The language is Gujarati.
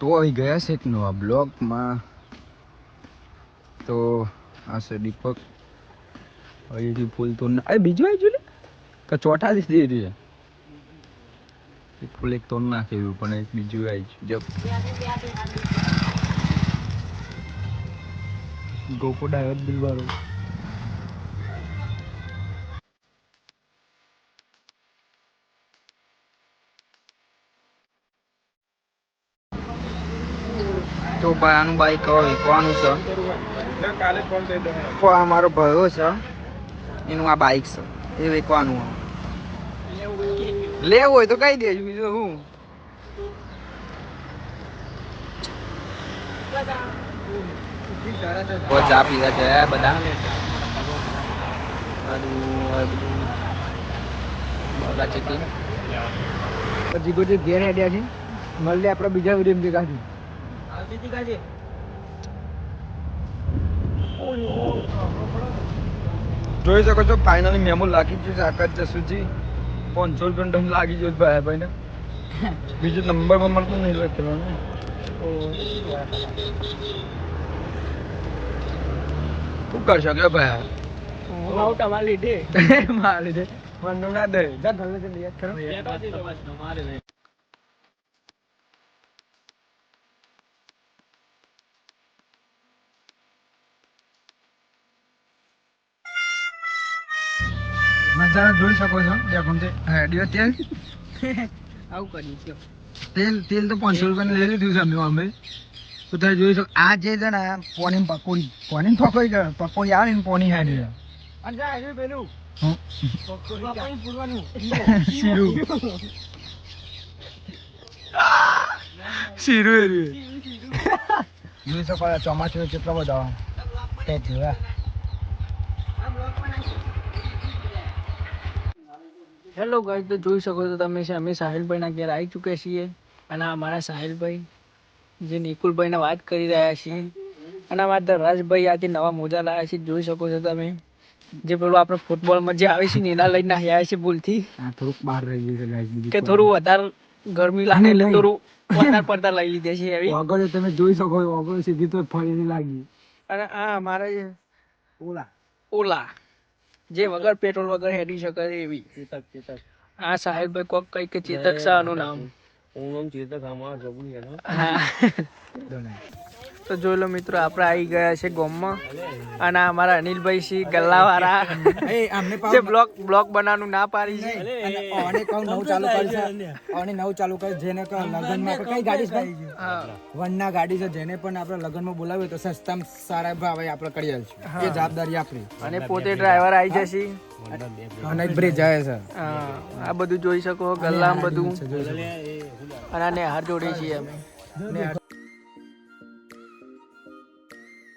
તો આવી ગયા છે એક નવા બ્લોગમાં. તો આ છે દીપક. અહીંથી ફૂલ તો ના અરે બીજું આવી ને? કે ચોથા દિવસ દે છે. ફૂલ એક તો નાખેલું પણ એક બીજું આવી ગયું. જબ ગોપો તો ભાઈ આનું બાઈક હવે કોનું છે. આ મારો ભયો છે. એનું આ બાઈક છે. એ વેચવાનું લેવું હોય તો કહી દેજો બીજું હું ચા પીધા છે બધા પછી કોઈ ઘેર હેડ્યા છે. મળીએ આપણે બીજા વીડિયો છું જોઈ શકો છો ફાઇનલી મેમો લાગી ગયો છે આકાશ જસુજી. પાંચસો રૂપિયા ડમ લાગી ગયો ભાઈ ભાઈ ને બીજો નંબર પણ મળતો નહીં લખેલો ને શું કરી શકે ભાઈ. તમારે લીધે. મારી લીધે. મને ના દે. જા ઘરે યાદ કરો. નજારા જોઈ શકો છો દેખું તે. હેડિયો તેલ? આવું કર્યું છે તેલ તેલ તો પાંચસો રૂપિયા લઈ લીધું છે અમે અમે. તો તમે જોઈ શકો. આ જે છે ને પોની પકોડી. પોની પકોડી કરે પકોડી આવે ને પોની હેડી અને પેલું. શીરું જોઈ શકો ચોમાસું કેટલો બધો તે જોયા. હેલો ગાય તો જોઈ શકો છો તમે છે અમે સાહિલભાઈના ઘેર આવી ચૂક્યા છીએ. અને અમારા સાહિલભાઈ જે નિકુલભાઈને વાત કરી રહ્યા છીએ. અને અમારા રાજભાઈ આજે નવા મોજા લાવ્યા છે જોઈ શકો છો તમે. જે પેલું આપણે ફૂટબોલમાં જે આવે છે ને એના લઈને આવ્યા છે ભૂલથી. થોડુંક બહાર રહી ગયું છે કે થોડું વધારે ગરમી લાગે એટલે થોડું વધારે પડતા લઈ લીધે છે એવી. વગર તમે જોઈ શકો છો વગર સીધી તો ફરીને લાગી. અને આ અમારા ઓલા. ઓલા. જે વગર પેટ્રોલ વગર હેડી શકે એવી. આ સાહેબભાઈ કોક કઈ કે ચેતક શાહનું નામ. હા તો જોઈ લો મિત્રો આપણે આવી ગયા છે ગોમમાં. અને અમારા અનિલભાઈ છે ગલ્લાવાળા. જે બ્લોક બ્લોક બનાવવાનું ના પાડી છે. અને કહું નવું ચાલુ કરી છે. અને નવું ચાલુ કરી જેને કહો લગ્નમાં આપણે કઈ ગાડી છે? વનના ગાડી છે જેને પણ આપણે લગ્નમાં બોલાવીએ તો સસ્તામાં સારા ભાવે આપણે કરી આવીશું એ જવાબદારી આપણી. અને પોતે ડ્રાઈવર આવી જશે. અને એક બ્રિજ આવે છે. આ બધું જોઈ શકો ગલ્લા બધું. અને આ નેહાર જોડે છીએ અમે.